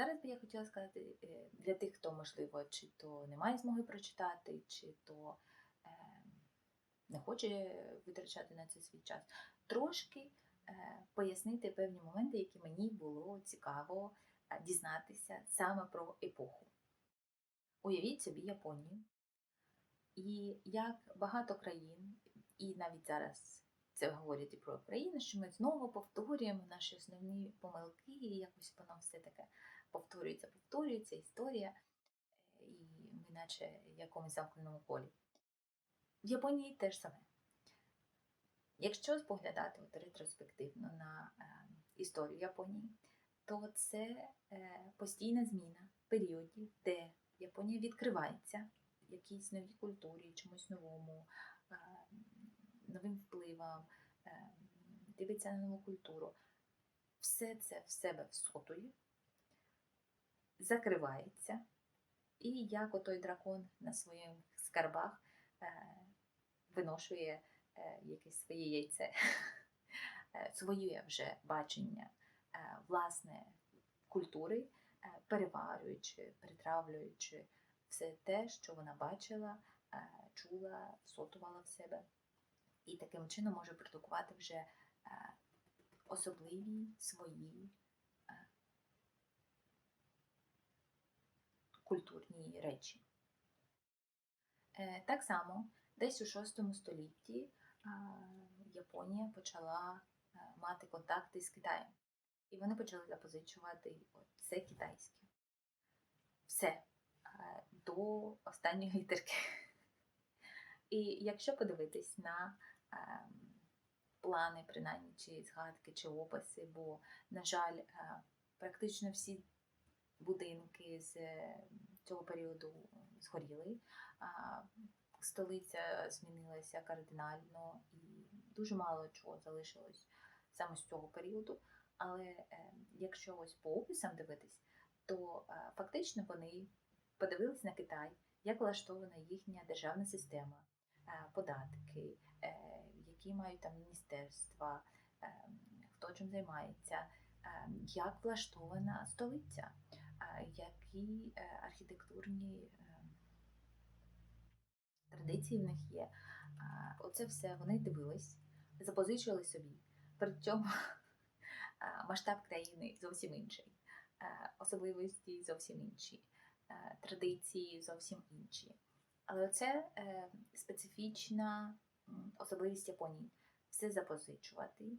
зараз би я хотіла сказати е, для тих, хто, можливо, чи то не має змоги прочитати, чи то е, не хоче витрачати на це свій час, трошки е, пояснити певні моменти, які мені було цікаво дізнатися саме про епоху. Уявіть собі Японію. І як багато країн, і навіть зараз це говорять і про Україну, що ми знову повторюємо наші основні помилки, і якось воно все таке повторюється, повторюється історія, і ми наче в якомусь замкненому колі. В Японії теж саме. Якщо споглядати от ретроспективно на е, історію Японії, то це е, постійна зміна періодів, де Японія відкривається якійсь новій культурі, чомусь новому, е, новим впливам, е, дивиться на нову культуру. Все це в себе всотує, закривається, і як отой дракон на своїх скарбах е, виношує е, якесь своє яйце, е, своє вже бачення власне культури, переварюючи, притравлюючи все те, що вона бачила, чула, всотувала в себе. І таким чином може продукувати вже особливі свої е, культурні речі. Е, Так само, десь у VI столітті е, Японія почала е, мати контакти з Китаєм. І вони почали запозичувати все китайське. Все до останньої літерки. І якщо подивитись на е, плани, принаймні, чи згадки, чи описи, бо, на жаль, практично всі будинки з е, цього періоду згоріли, столиця змінилася кардинально і дуже мало чого залишилось саме з цього періоду. Але е, якщо ось по описам дивитись, то е, фактично вони подивились на Китай, як влаштована їхня державна система, податки, які мають там міністерства, хто чим займається, як влаштована столиця, які е, архітектурні е, традиції в них є. Оце все вони дивились, запозичували собі. При цьому масштаб країни зовсім інший, особливості зовсім інші, традиції зовсім інші. Але це е, специфічна особливість Японії все запозичувати,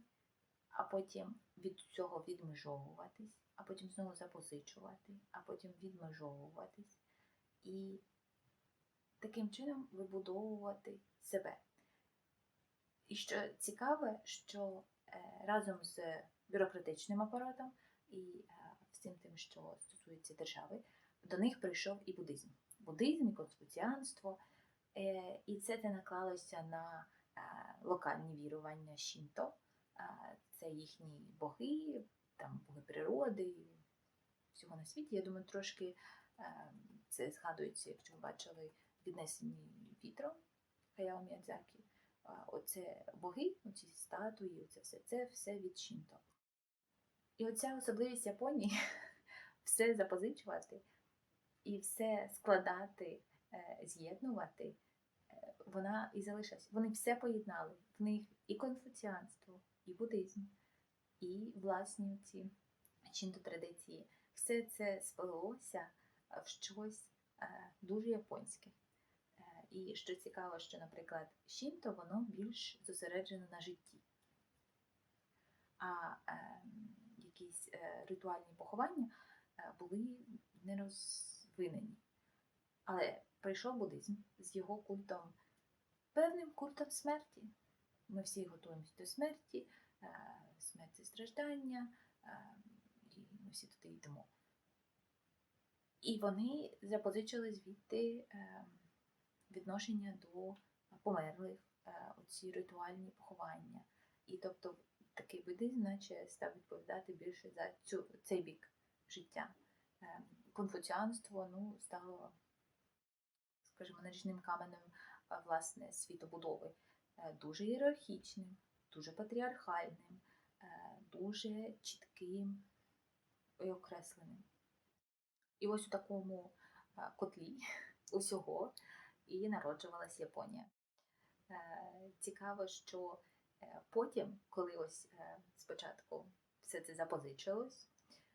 а потім від цього відмежовуватись, а потім знову запозичувати, а потім відмежовуватись і таким чином вибудовувати себе. І що цікаве, що е, разом з бюрократичним апаратом і е, всім тим, що стосується держави, до них прийшов і буддизм. Буддизм і конфуціанство, е, і це те наклалося на локальні вірування Шінто, це їхні боги, там боги природи, всього на світі. Я думаю, трошки е, це згадується, якщо ви бачили віднесені вітром Хаяо Міядзакі. Оце боги, оці статуї, оце все, це все від Шінто. І оця особливість Японії все запозичувати і все складати, е, з'єднувати, е, вона і залишилась. Вони все поєднали. В них і конфуціанство, і буддизм, і власні ці чинто традиції. Все це сплелося в щось е, дуже японське. Е, І що цікаво, що, наприклад, Шінто воно більш зосереджено на житті. А е, якісь е, ритуальні поховання е, були не розвинені. Але прийшов буддизм з його культом, певним культом смерті. Ми всі готуємося до смерті, е, смерть це страждання, е, і ми всі туди йдемо. І вони запозичили звідти е, відношення до померлих, е, оці ритуальні поховання. І тобто такий буддизм, наче став відповідати більше за цю, цей бік життя. Конфуціанство ну, стало, скажімо, наріжним каменем власне світобудови, дуже ієрархічним, дуже патріархальним, дуже чітким і окресленим. І ось у такому е, котлі усього і народжувалась Японія. Е, Цікаво, що е, потім, коли ось е, спочатку все це запозичилось,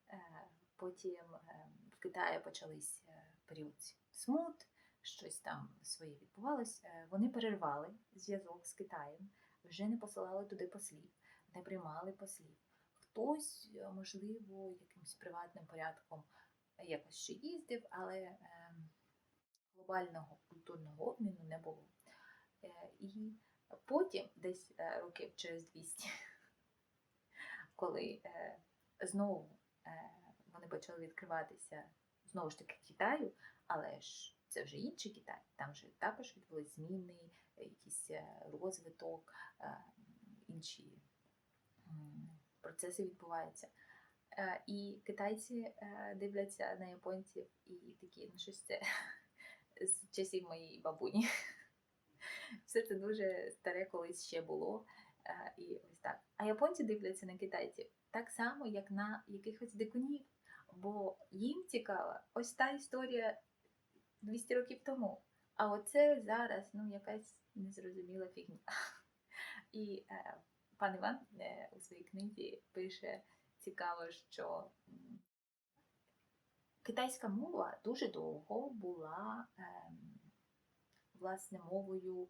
е, потім е, в Китаї почались е, період смут, щось там своє відбувалось, е, вони перервали зв'язок з Китаєм, вже не посилали туди послів, не приймали послів. Хтось, е, можливо, якимось приватним порядком якось ще їздив, але е, глобального культурного обміну не було. Е, І потім, десь років через 200, коли знову вони почали відкриватися знову ж таки Китаю, але ж це вже інший Китай, там же також відбулись зміни, якийсь розвиток, інші процеси відбуваються. Е, І китайці е, дивляться на японців і такі, ну щось це з часів моєї бабуні. Все це дуже старе колись ще було. Е, І ось так. А японці дивляться на китайців так само, як на якихось дикунів. Бо їм цікава ось та історія 200 років тому. А оце зараз ну, якась незрозуміла фігня. І е, пан Іван е, у своїй книзі пише цікаво, що китайська мова дуже довго була ем, власне мовою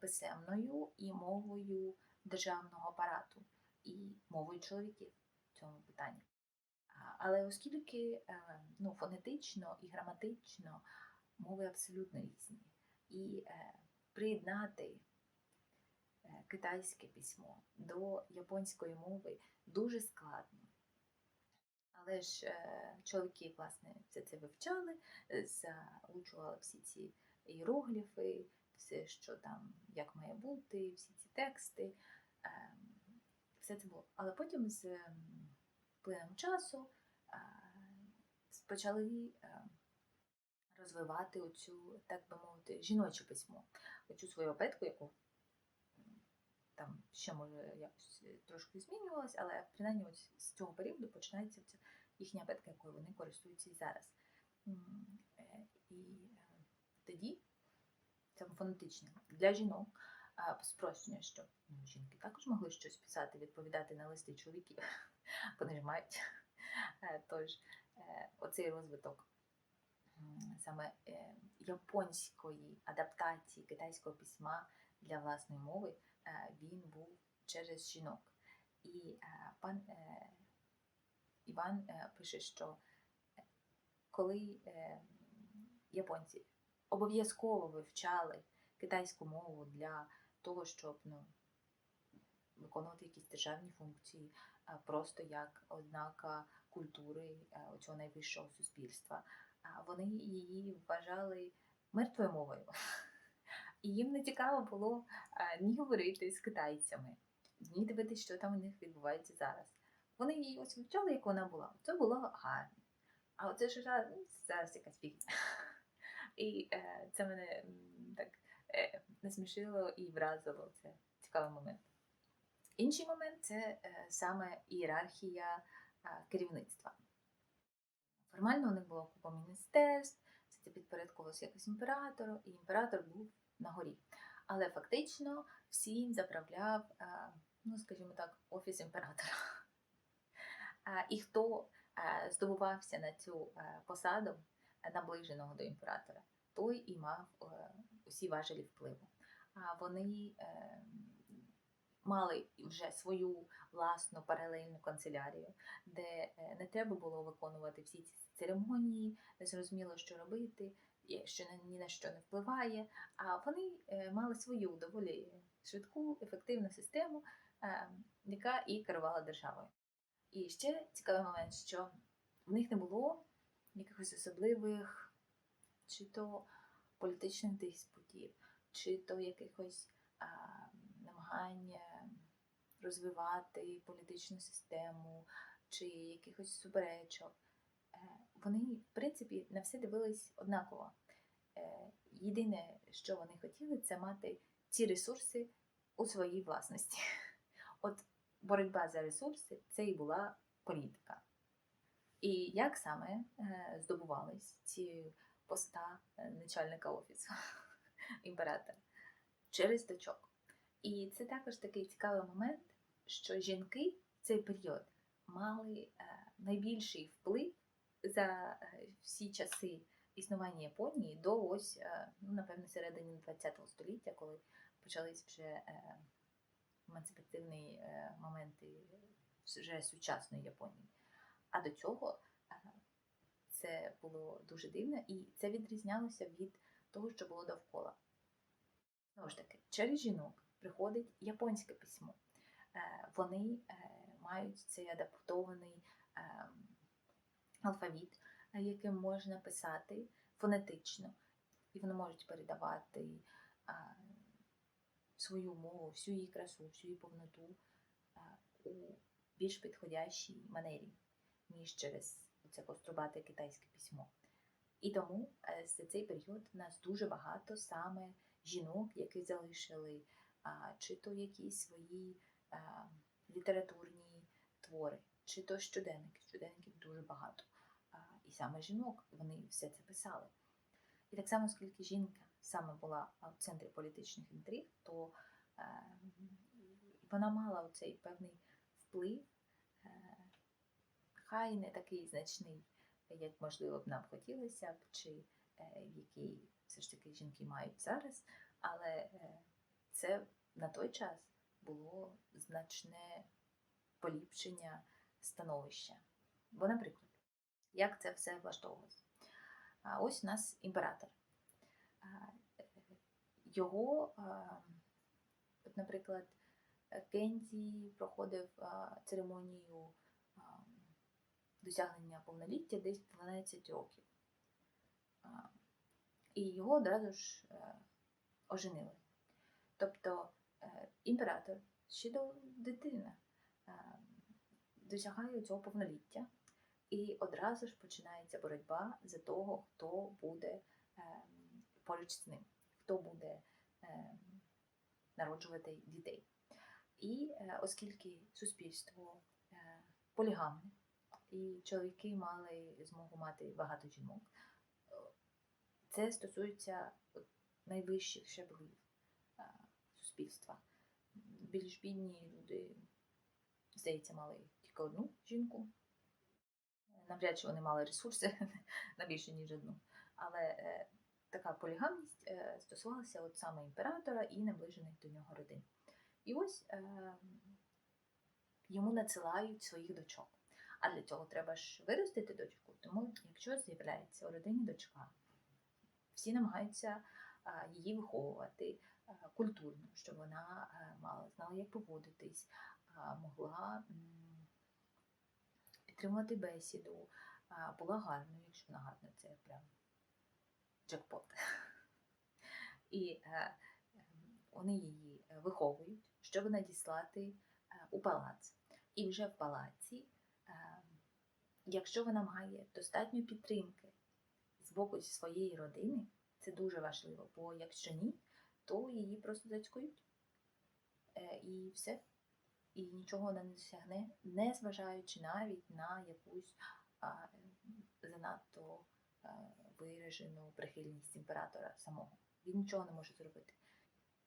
писемною і мовою державного апарату, і мовою чоловіків в цьому питанні. Але оскільки е, ну, фонетично і граматично мови абсолютно різні, і е, приєднати е, китайське письмо до японської мови дуже складно. Але ж е, чоловіки, власне, все це вивчали, е, заучували всі ці іерогліфи, все, що там, як має бути, всі ці тексти. е, Все це було. Але потім з ем, плином часу е, почали е, розвивати оцю, так би мовити, жіноче письмо, оцю свою абетку, яку там ще може якось е, трошки змінювалась, але принаймні ось з цього періоду починається їхня абетка, якою вони користуються і зараз. Е, І е, тоді там фонетично для жінок спрощення, що ну, жінки також могли щось писати, відповідати на листи чоловіків. Вони мають. Тож оцей розвиток саме японської адаптації китайського письма для власної мови, він був через жінок. І е, пан е, Іван е, пише, що е, коли е, японці обов'язково вивчали китайську мову для того, щоб ну, виконувати якісь державні функції, просто як ознака культури е, цього найвищого суспільства. Вони її вважали мертвою мовою. І їм не цікаво було е, ні говорити з китайцями, ні дивитися, що там у них відбувається зараз. Вони її ось вивчали, як вона була. Це було гарно. А оце ж ну, зараз якась фігня. І е, це мене так е, насмішило і вразило. Це цікавий момент. Інший момент це е, саме ієрархія е, керівництва. Формально у них було купа міністерств, це це підпорядковувалося якось імператору, і імператор був на горі. Але фактично всім заправляв, е, ну скажімо так, офіс імператора. Е, І хто е, здобувався на цю посаду наближеного до імператора, той і мав усі важелі впливу. Вони мали вже свою власну паралельну канцелярію, де не треба було виконувати всі ці церемонії, не зрозуміло, що робити, що ні на що не впливає. А вони е, мали свою доволі швидку, ефективну систему, е, яка і керувала державою. І ще цікавий момент, що в них не було якихось особливих чи то політичних диспутів, чи то якихось а, намагань е, розвивати політичну систему, чи якихось суперечок. Вони, в принципі, на все дивились однаково. Е, Єдине, що вони хотіли, це мати ці ресурси у своїй власності. От боротьба за ресурси це і була політика. І як саме е, здобувались ці поста е, начальника офісу імператора? Через дочок. І це також такий цікавий момент, що жінки в цей період мали найбільший вплив за е, всі часи існування Японії до ось, е, ну, напевно, середини ХХ століття, коли почались вже е, емансипативні моменти вже сучасної Японії. А до цього це було дуже дивно, і це відрізнялося від того, що було довкола. Знову ж таки, через жінок приходить японське письмо. Вони мають цей адаптований е, алфавіт, е, яким можна писати фонетично, і вони можуть передавати е, свою мову, всю її красу, всю її повноту е, у більш підходящій манері, ніж через це кострубате китайське письмо. І тому за цей період в нас дуже багато саме жінок, які залишили чи то якісь свої літературні твори, чи то щоденники. Щоденників дуже багато. Саме жінок вони все це писали. І так само, оскільки жінка саме була в центрі політичних інтриг, то е, вона мала оцей певний вплив, е, хай не такий значний, як можливо б нам хотілося б, чи е, який все ж таки жінки мають зараз, але це на той час було значне поліпшення становища. Бо, наприклад, як це все влаштовувалося? Ось у нас імператор. Його, наприклад, Кензі проходив церемонію досягнення повноліття десь в 12 років. І його одразу ж е, оженили. Тобто е, імператор ще до дитини е, досягає цього повноліття, і одразу ж починається боротьба за того, хто буде е, поруч з ним, хто буде е, народжувати дітей. І е, оскільки суспільство е, полігамне, і чоловіки мали змогу мати багато жінок, е, це стосується найвищих щаблів е, суспільства. Більш бідні люди, здається, мали тільки одну жінку. Навряд чи вони мали ресурси на більше, ніж одну. Але е, така полігамність е, стосувалася от саме імператора і наближених до нього родин. І ось е, йому надсилають своїх дочок. А для цього треба ж виростити дочку. Тому, якщо з'являється у родині дочка, всі намагаються її виховувати культурно, щоб вона мала знала, як поводитись, могла м, підтримувати бесіду, була гарною, якщо вона гарна, це прям джекпот. І е, вони її виховують, щоб надіслати е, у палац. І вже в палаці, е, якщо вона має достатньо підтримки з боку своєї родини, це дуже важливо, бо якщо ні, то її просто зацькують. І все. І нічого не досягне, не зважаючи навіть на якусь а, занадто а, виражену прихильність імператора самого. Він нічого не може зробити.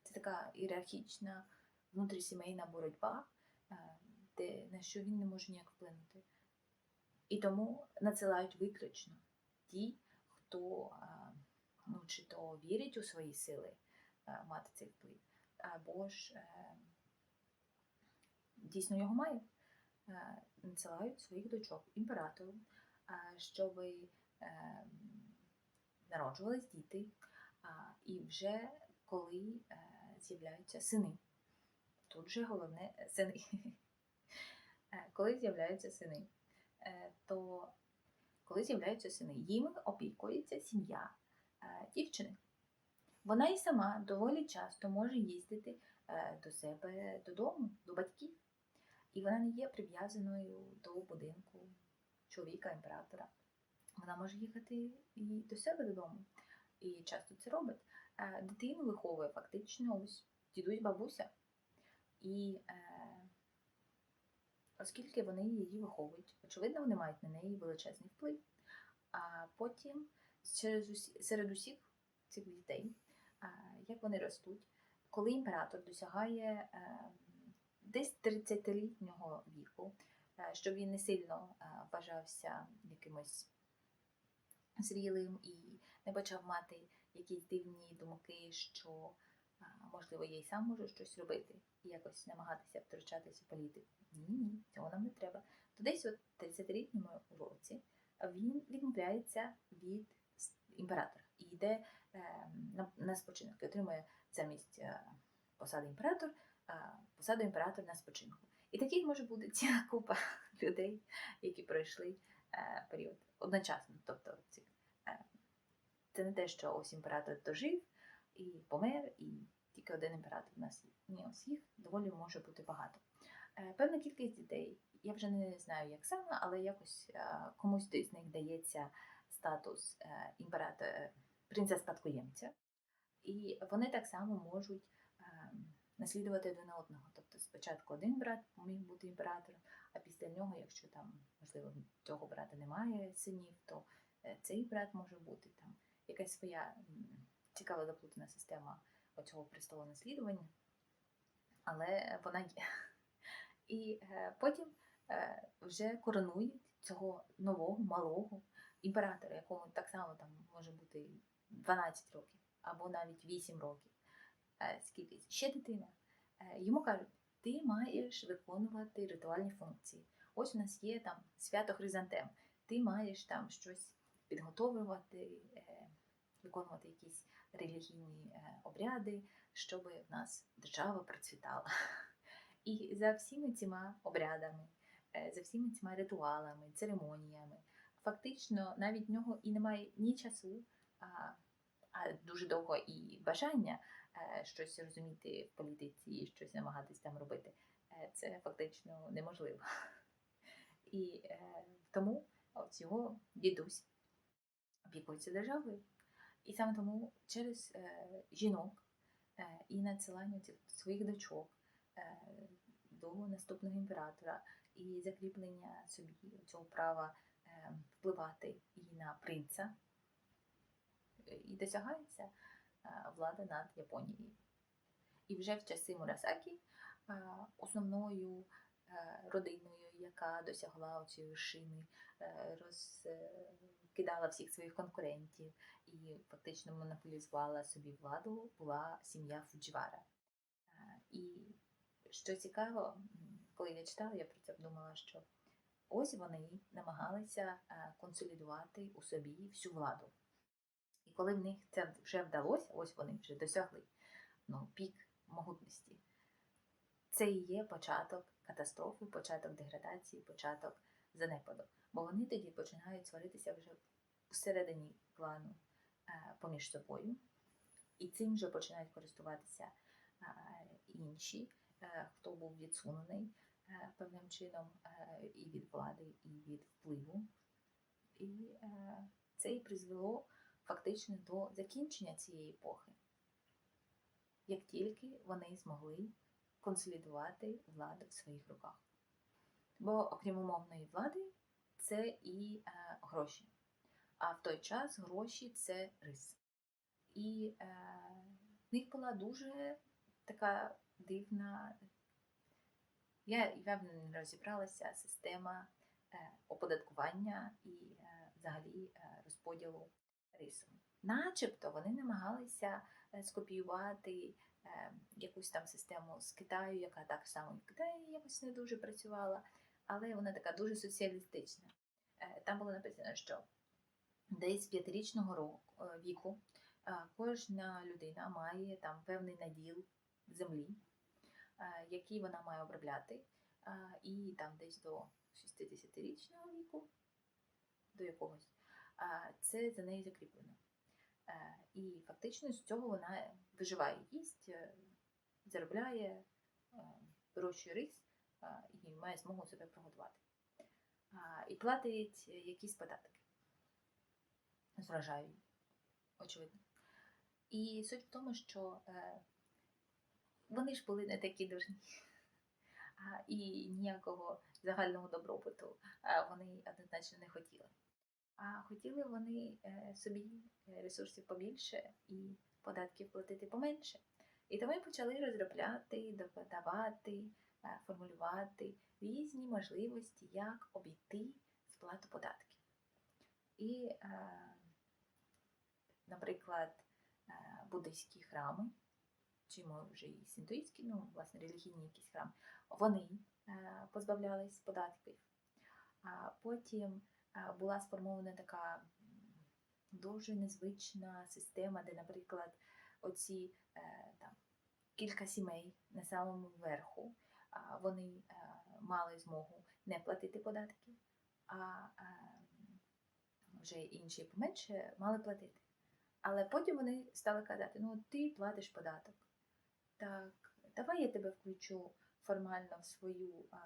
Це така ієрархічна внутрісімейна боротьба, де, на що він не може ніяк вплинути. І тому надсилають виключно ті, хто ну, чи то вірить у свої сили мати цей вплив, або ж е, дійсно його має. Е, Надсилають своїх дочок імператору, щоб е, народжувались діти, і вже коли е, з'являються сини. Тут же головне е, сини. Е, Коли з'являються сини, е, то коли з'являються сини, їм опікується сім'я е, дівчини. Вона і сама доволі часто може їздити е, до себе додому, до батьків. І вона не є прив'язаною до будинку чоловіка, імператора. Вона може їхати і до себе додому. І часто це робить. Е, Дитину виховує фактично ось дідусь бабуся. І е, оскільки вони її виховують. Очевидно, вони мають на неї величезний вплив. А потім серед усіх цих дітей, а, як вони ростуть, коли імператор досягає е, десь 30-літнього віку, е, щоб він не сильно е, вважався якимось зрілим і не почав мати якісь дивні думки, що можливо я й сам можу щось робити і якось намагатися втручатися в політику. Ні, ні, цього нам не треба. То десь от 30-літньому році він відмовляється від імператора і йде е, на, спочинок і отримує замість е, посади імператор, е, посаду імператор на спочинку. І таких може бути ціла купа людей, які пройшли е, період одночасно. Тобто е, це не те, що ось імператор дожив і помер, і тільки один імператор у нас є. Ні, ось їх доволі може бути багато. Е, Певна кількість дітей, я вже не знаю, як саме, але якось комусь з них дається статус імператора, принца спадкоємця, і вони так само можуть наслідувати один одного. Тобто спочатку один брат міг бути імператором, а після нього, якщо там, можливо, цього брата немає синів, то е, цей брат може бути там якась своя цікава заплутана система оцього престолу наслідування, але вона є. І е, потім е, вже коронують цього нового малого імператора, якому так само там може бути 12 років або навіть 8 років. Е, скільки ще дитина. Е, йому кажуть, ти маєш виконувати ритуальні функції. Ось у нас є там свято Хризантем. Ти маєш там щось підготовувати, е, виконувати якісь релігійні обряди, щоб в нас держава процвітала. І за всіми цими обрядами, за всіми цими ритуалами, церемоніями, фактично навіть в нього і немає ні часу, а, дуже довго і бажання щось розуміти в політиці щось намагатись там робити. Е, Це фактично неможливо. І е, тому от його дідусь опікується державою. І саме тому через е, жінок е, і надсилання своїх дочок е, до наступного імператора і закріплення собі цього права е, впливати і на принца, е, і досягається е, влада над Японією. І вже в часи Мурасакі е, основною е, родиною, яка досягла цієї вершини, е, розкидала всіх своїх конкурентів і фактично монополізувала собі владу, була сім'я Фуджівара. Е, І що цікаво, коли я читала, я про це подумала, що ось вони намагалися консолідувати у собі всю владу. Коли в них це вже вдалося, ось вони вже досягли ну, пік могутності. Це і є початок катастрофи, початок деградації, початок занепаду. Бо вони тоді починають сваритися вже всередині клану е, поміж собою, і цим вже починають користуватися е, інші, е, хто був відсунений певним чином і від влади, і від впливу. І це і призвело фактично до закінчення цієї епохи, як тільки вони змогли консолідувати владу в своїх руках. Бо окрім умовної влади, це і е, гроші. А в той час гроші це рис. І е, в них була дуже така дивна, я я не розібралася система е, оподаткування і е, взагалі е, розподілу рису. Начебто вони намагалися е, скопіювати е, якусь там систему з Китаю, яка так само в Китаї якось не дуже працювала, але вона така дуже соціалістична. Е, Там було написано, що десь з п'ятирічного року віку кожна людина має там певний наділ землі, який вона має обробляти, і там десь до 60-річного віку, до якогось, це за нею закріплено. Е, І фактично з цього вона виживає, їсть, е, заробляє, е, вирощує рис і має змогу себе прогодувати. І платить якісь податки з очевидно. І суть в тому, що вони ж були не такі дурні. і ніякого загального добробуту вони однозначно не хотіли. А хотіли вони е, собі е, ресурсів побільше і податків платити поменше. І тому почали розробляти, давати, е, формулювати різні можливості, як обійти сплату податків. І, наприклад, буддийські храми, чи може і синтуїстські, ну, власне, релігійні якісь храми, вони позбавлялись податків. А потім була сформована така дуже незвична система, де, наприклад, оці е, там, кілька сімей на самому верху, вони е, мали змогу не платити податки, а е, вже інші поменше мали платити. Але потім вони стали казати: ну ти платиш податок. Так, давай я тебе включу формально в свою а,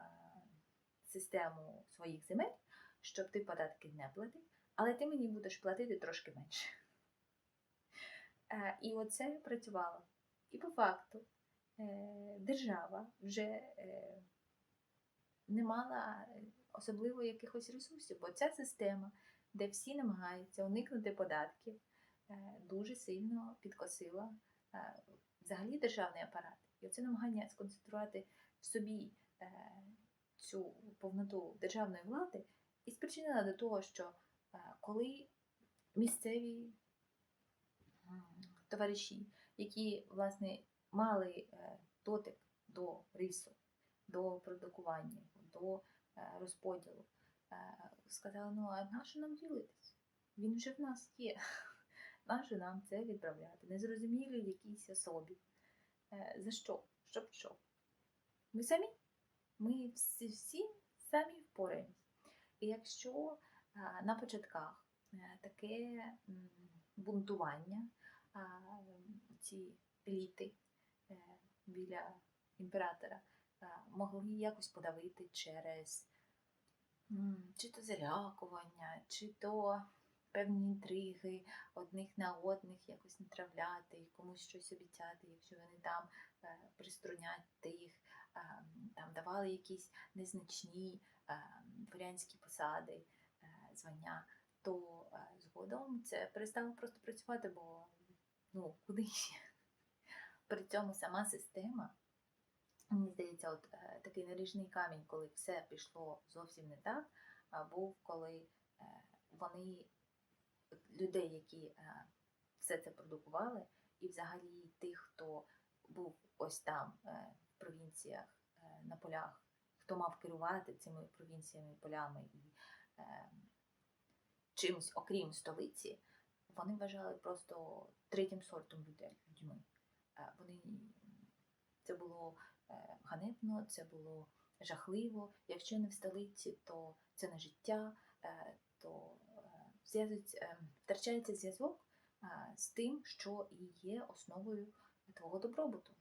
систему своїх земель, щоб ти податки не платив, але ти мені будеш платити трошки менше. Е, і оце працювало. І по факту е, держава вже е, не мала особливо якихось ресурсів, бо ця система, де всі намагаються уникнути податків, дуже сильно підкосила взагалі державний апарат. І оце намагання сконцентрувати в собі цю повноту державної влади і спричинила до того, що е, коли місцеві товариші, які власне мали е, дотик до рису, до продукування, до е, розподілу, сказали, ну а на що нам ділитись? Він вже в нас є. Нащо нам це відправляти? Незрозумілі якійсь особі. За що? Щоб що? Ми самі? Ми всі, всі самі впораємось. І якщо на початках е, таке бунтування, ці еліти е, біля імператора могли якось подавити через чи то залякування, чи то певні інтриги одних на одних якось натравляти, комусь щось обіцяти, якщо вони там е, приструнять тих, е, там давали якісь незначні е, дворянські посади, е, звання, то е, згодом це перестало просто працювати, бо ну куди ще? При цьому сама система, мені здається, от е, такий наріжний камінь, коли все пішло зовсім не так, був коли вони людей, які все це продукували, і взагалі тих, хто був ось там в провінціях на полях, хто мав керувати цими провінціями, полями і е, чимось, окрім столиці, вони вважали просто третім сортом людей, людьми. Е, Вони це було е, ганебно, це було жахливо. Якщо не в столиці, то це не життя, е, то е, е, втрачається зв'язок е, з тим, що і є основою твого добробуту.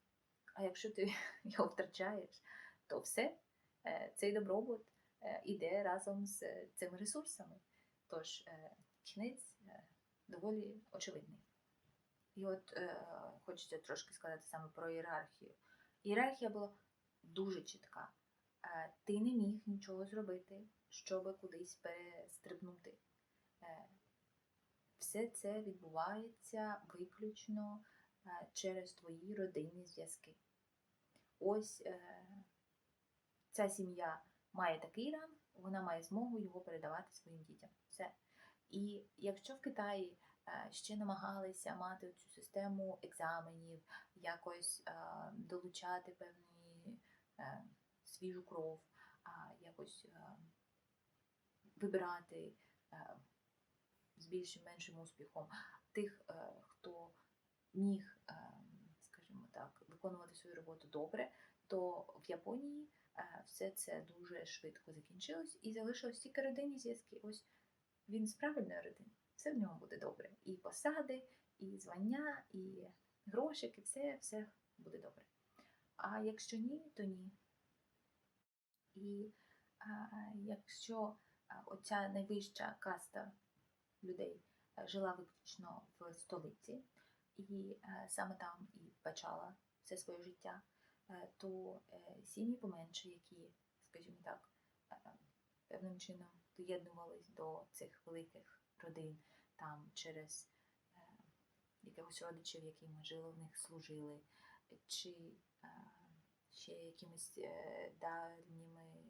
А якщо ти його втрачаєш, то все, цей добробут е, іде разом з е, цими ресурсами. Тож е, кінець е, доволі очевидний. І от е, хочеться трошки сказати саме про ієрархію. Ієрархія була дуже чітка. Е, ти не міг нічого зробити, щоб кудись перестрибнути. Е, все це відбувається виключно е, через твої родинні зв'язки. Ось е, ця сім'я має такий ранг, вона має змогу його передавати своїм дітям. Все. І якщо в Китаї е, ще намагалися мати цю систему екзаменів, якось е, долучати певні е, свіжу кров, якось вибирати з більшим меншим успіхом тих, хто міг, скажімо так, виконувати свою роботу добре, то в Японії все це дуже швидко закінчилось і залишилось тільки родинні зв'язки. Ось він з правильної родини, все в нього буде добре. І посади, і звання, і грошики, все, все буде добре. А якщо ні, то ні. І а, якщо оця найвища каста людей жила виключно в столиці, і саме там і почала все своє життя, то е, сім'ї поменше, які, скажімо так, е, певним чином доєднувались до цих великих родин там через е, якихось родичів, які ми в них, служили, чи е, ще якимись е, дальніми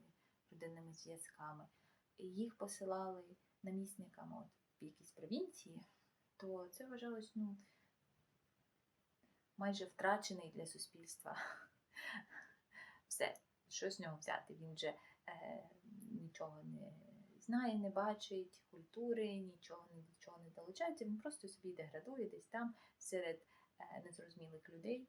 родинними зв'язками. Їх посилали намісниками от, в якісь провінції, то це вважалось ну, майже втрачений для суспільства. Все, що з нього взяти? Він же е, нічого не знає, не бачить, культури, нічого ні до чого не долучається. Він просто собі деградує десь там серед е, незрозумілих людей.